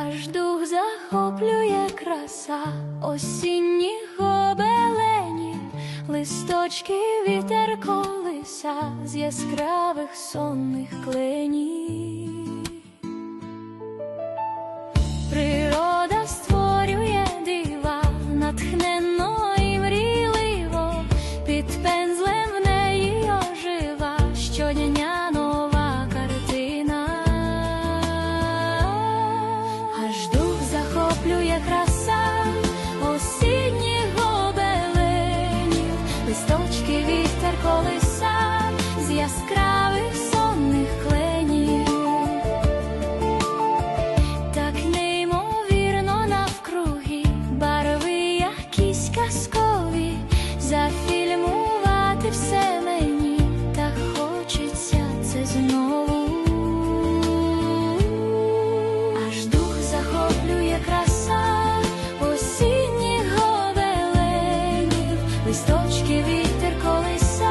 аж дух захоплює краса осінніх гобеленів, листочки вітер колиса з яскравих сонних кленів. Осінніх гобеленів, листочки вітер колиса з яскравих bitter cold is